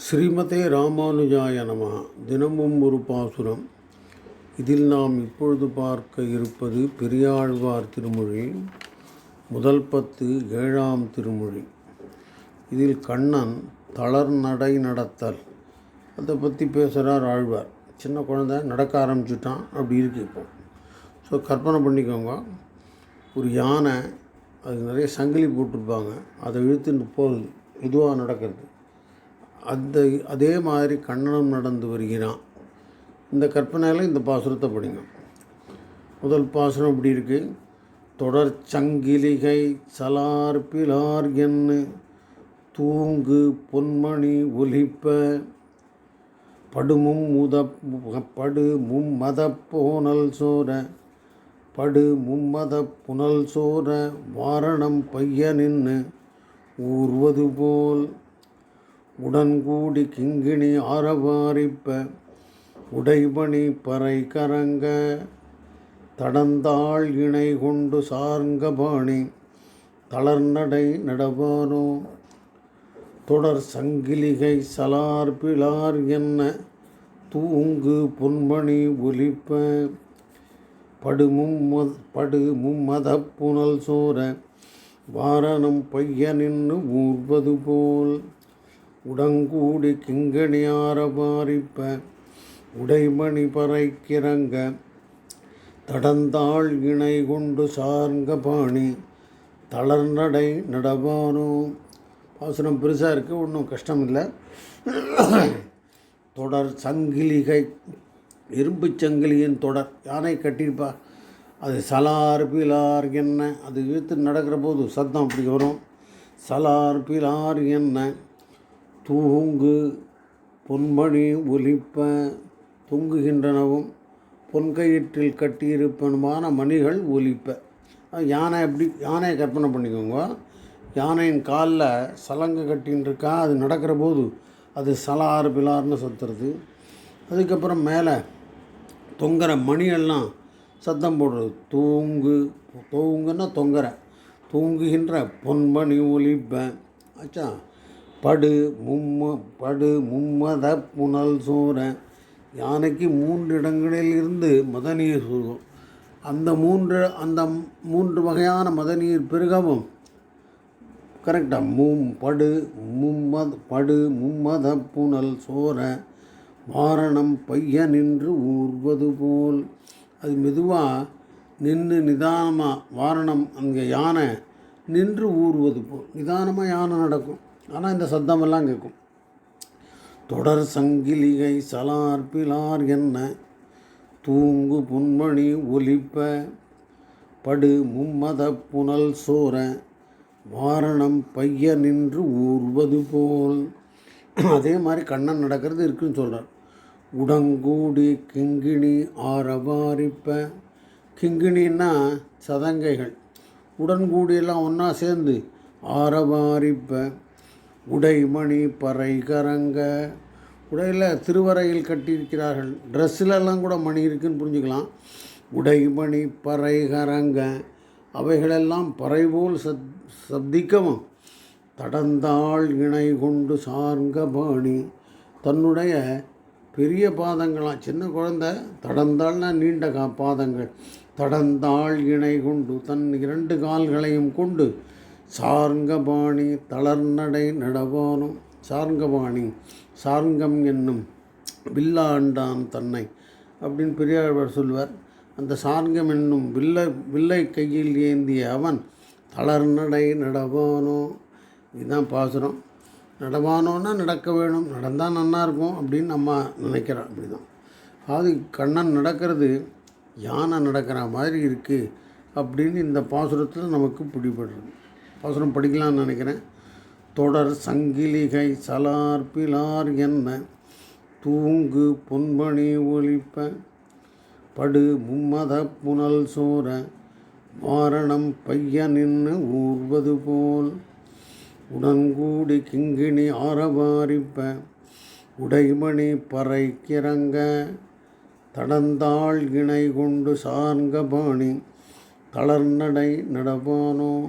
ஸ்ரீமதே ராமானுஜாய நம தினமும் ஒரு பாசுரம். இதில் நாம் இப்பொழுது பார்க்க இருப்பது பெரியாழ்வார் திருமொழி முதல் பத்து ஏழாம் திருமொழி. இதில் கண்ணன் தளர் நடை நடத்தல். அதை பற்றி பேசுகிறார் ஆழ்வார். சின்ன குழந்தை நடக்க ஆரம்பிச்சுட்டான். அப்படி இருக்கு இப்போ. ஸோ கற்பனை பண்ணிக்கோங்க. ஒரு யானை அது நிறைய சங்கிலி போட்டிருப்பாங்க. அதை இழுத்துன்னு போகுது. இதுவாக நடக்கிறது. அந்த அதே மாதிரி கண்ணனும் நடந்து வருகிறான். இந்த கற்பனையில் இந்த பாசுரத்தை படிங்க. முதல் பாசுரம் இப்படி இருக்குது தொடர் சங்கிலிகை சலார் பிலார் என்ன தூங்கு பொன்மணி ஒலிப்ப படுமும் முத படு மும்மத போனல் சோர படு மும்மத புனல் சோர வாரணம் பைய நின்று ஊர்வது போல் உடன்கூடி கிங்கிணி ஆரவாரிப்ப உடைபணி பறை கரங்க தடந்தாள் இணை கொண்டு சார்ங்க பாணி தளர்நடை நடவானோ தொடர் சங்கிலிகை சலார் பிளார் என்ன தூங்கு பொன்மணி ஒலிப்ப படுமும் படு மும்மத புனல் சோர வாரணம் பையனின்னு நின்று ஊர்வது போல். உடங்கூடி கிங்கணியார ஆரபாரிப்ப உடைமணி பறைக்கிறங்க தடந்தாள் இணை கொண்டு சார்ந்த பாணி தளர்நடை நடவானோ? பாசனம் பெருசாக இருக்குது ஒன்றும் கஷ்டம் இல்லை தொடர் சங்கிலிகை இரும்பு சங்கிலியின் தொடர். யானை கட்டியிருப்பா. அது சலார் பிலார் என்ன? அது இழுத்து நடக்கிற போது சத்தம் அப்படி வரும். சலார் பிலார் என்ன? தூங்கு பொன்மணி ஒலிப்ப தொங்குகின்றனவும் பொன்கயிற்றில் கட்டியிருப்பனுமான மணிகள் ஒலிப்ப. யானை எப்படி யானையை கற்பனை பண்ணிக்கோங்க. யானையின் காலில் சலங்கை கட்டின்னு இருக்கா அது நடக்கிற போது அது சலாறு பிலார்னு சத்துறது. அதுக்கப்புறம் மேலே தொங்குற மணியெல்லாம் சத்தம் போடுறது. தூங்கு தூங்குன்னா தொங்குற. தூங்குகின்ற பொன்மணி ஒலிப்பேன் ஆச்சா படு மும்ம படு மும்மத புனல் சோர. யானைக்கு மூன்று இடங்களில் இருந்து மதநீர் சுருகும் அந்த மூன்று அந்த மூன்று வகையான மதநீர் பெருகவும். கரெக்டாக மும் படு மும்மத படு மும்மத புனல் சோர. வாரணம் பைய நின்று ஊர்வது போல். அது மெதுவாக நின்று நிதானமாக வாரணம் அங்கே யானை நின்று ஊறுவது போல். நிதானமாக யானை நடக்கும். ஆனால் இந்த சத்தமெல்லாம் கேட்கும் தொடர் சங்கிலிகை சலார் பிலார் என்ன? தூங்கு புன்மணி ஒலிப்ப படு மும்மத புனல் சோர வாரணம் பைய நின்று ஊர்வது போல். அதே மாதிரி கண்ணன் நடக்கிறது இருக்குன்னு சொல்கிறார் உடங்கூடி கிங்கிணி ஆரவாரிப்ப. கிங்கிணின்னா சதங்கைகள். உடன்கூடியெல்லாம் ஒன்றா சேர்ந்து ஆரவாரிப்ப. உடைமணி பறை கரங்க உடையில் திருவரையில் கட்டியிருக்கிறார்கள். ட்ரெஸ்ஸிலெல்லாம் கூட மணி இருக்குன்னு புரிஞ்சுக்கலாம். உடைமணி பறை கரங்க அவைகளெல்லாம் பறை போல் சத் சப்திக்கவும். தடந்தாள் இணை கொண்டு சார்ந்த பாணி. தன்னுடைய பெரிய பாதங்களாம் சின்ன குழந்த தடந்தாள்னா நீண்ட கா பாதங்கள். தடந்தாள் இணை கொண்டு தன் இரண்டு கால்களையும் கொண்டு சார்ங்கபாணி தளர்நடை நடவானும். சார்ங்கபாணி சார்ங்கம் என்னும் வில்லாண்டான் தன்னை. அப்படின்னு பெரியாழ்வார் சொல்வார் அந்த சார்ங்கம் என்னும் வில்லை வில்லை கையில் ஏந்திய அவன் தளர்நடை நடவானோ? இதுதான் பாசுரம். நடவானோன்னா நடக்க வேணும். நடந்தால் நல்லா இருக்கும் அப்படின்னு நம்ம நினைக்கிறோம். அப்படி தான் அது கண்ணன் நடக்கிறது யானை நடக்கிற மாதிரி இருக்குது அப்படின்னு இந்த பாசுரத்தில் நமக்கு பிடிபடுறது பாசுரம் படிக்கலாம்னு நினைக்கிறேன். தொடர் சங்கிலிகை சலார் பிலார் என்ன? தூங்கு பொன்மணி ஒழிப்ப. படு மும்மத புனல் சோர. வாரணம் பைய நின்று ஊர்வது போல். உடன்கூடி கிங்கிணி ஆரவாரிப்ப. உடைமணி பறைக்கிறங்க தடந்தாள் இணை கொண்டு சார்ந்த பாணி. தளர்நடை நடப்பானோ